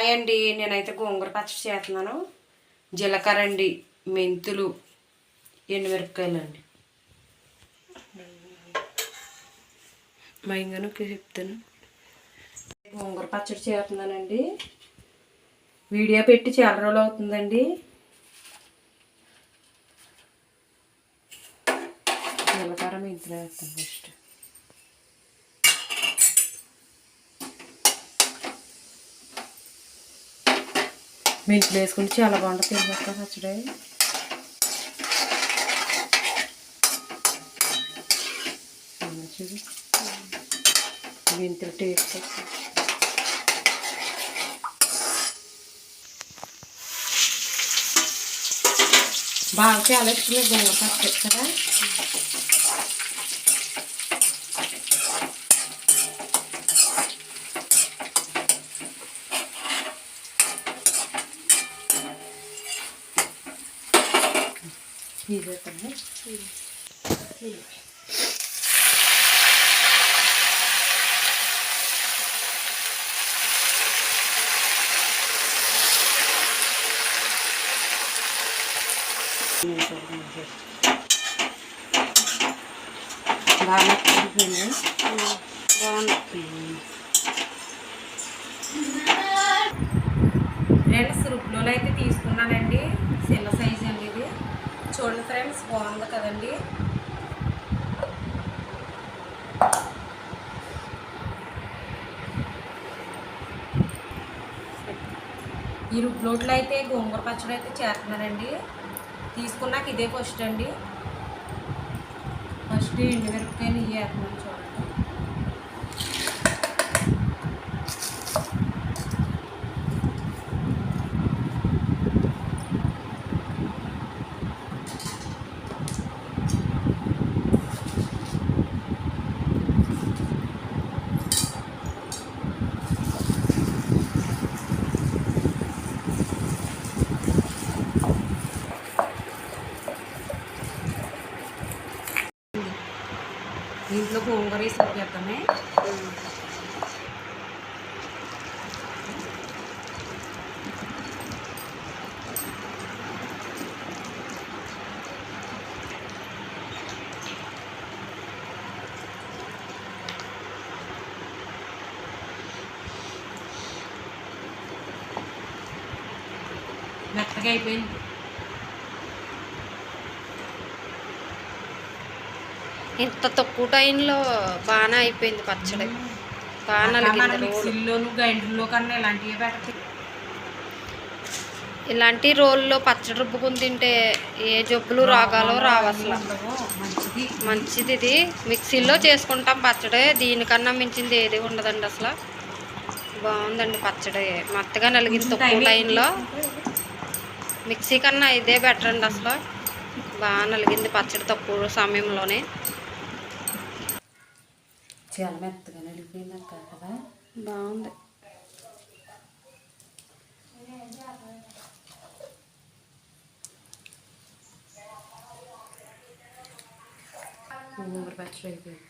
Hi అండి. నేనైతే గోంగూర పచ్చడి చేస్తున్నాను. జీలకర్ర అండి మెంతులు ఎండుమిరపకాయలు అండి మైంగాను చెప్తాను. గోంగూర పచ్చడి చేస్తున్నానండి. వీడియో పెట్టి చాలా రోజులు అవుతుందండి. జీలకర్ర మెంతులు వేస్తాను ఫస్ట్. మెంతులు వేసుకుంటే చాలా బాగుంటుంది. తినక పచ్చడి. అవునా చూడు. మెంతులు టేస్ట్. బాగా చాలా ఇష్టమే గోంగూర పచ్చడి కదా? ఇదే కదా బాగా కలిపింది బాగుంది ఫ్రెండ్స్ అయితే తీసుకున్నానండి. చిన్న సైజు చూడండి ఫ్రెండ్స్ బాగుంది కదండి. ఈ రుబ్బులోట్లో అయితే గోంగూర పచ్చడి అయితే చేస్తున్నానండి. తీసుకున్నాక ఇదే ఫస్ట్ అండి. ఫస్ట్ ఎండుమిరపకాయలు ఇవి వేస్తున్నాను చూడండి. దీంట్లో గోంగూర వేసి చేద్దామే మెత్తగా అయిపోయింది. ఇంత తక్కువ టైంలో బాగానే అయిపోయింది పచ్చడి. ఇలాంటి రోల్లో పచ్చడి రుబ్బుకుని తింటే ఏ జబ్బులు రాగాలో రావు అసలు. ఉండవు. మంచిది. మంచిది ఇది. మిక్సీలో చేసుకుంటాం పచ్చడి. దీనికన్నా మించింది ఏది ఉండదండి అసలు. బాగుందండి పచ్చడి. మెత్తగా నలిగింది తక్కువ టైంలో. మిక్సీ కన్నా ఇదే బెటర్ అండి అసలు. బాగా నలిగింది పచ్చడి తక్కువ సమయంలోనే. చాలా మెత్తగా నలిగిపోయింది అక్క కదా? బాగుంది. గోంగూర పచ్చడి అయిపోయింది.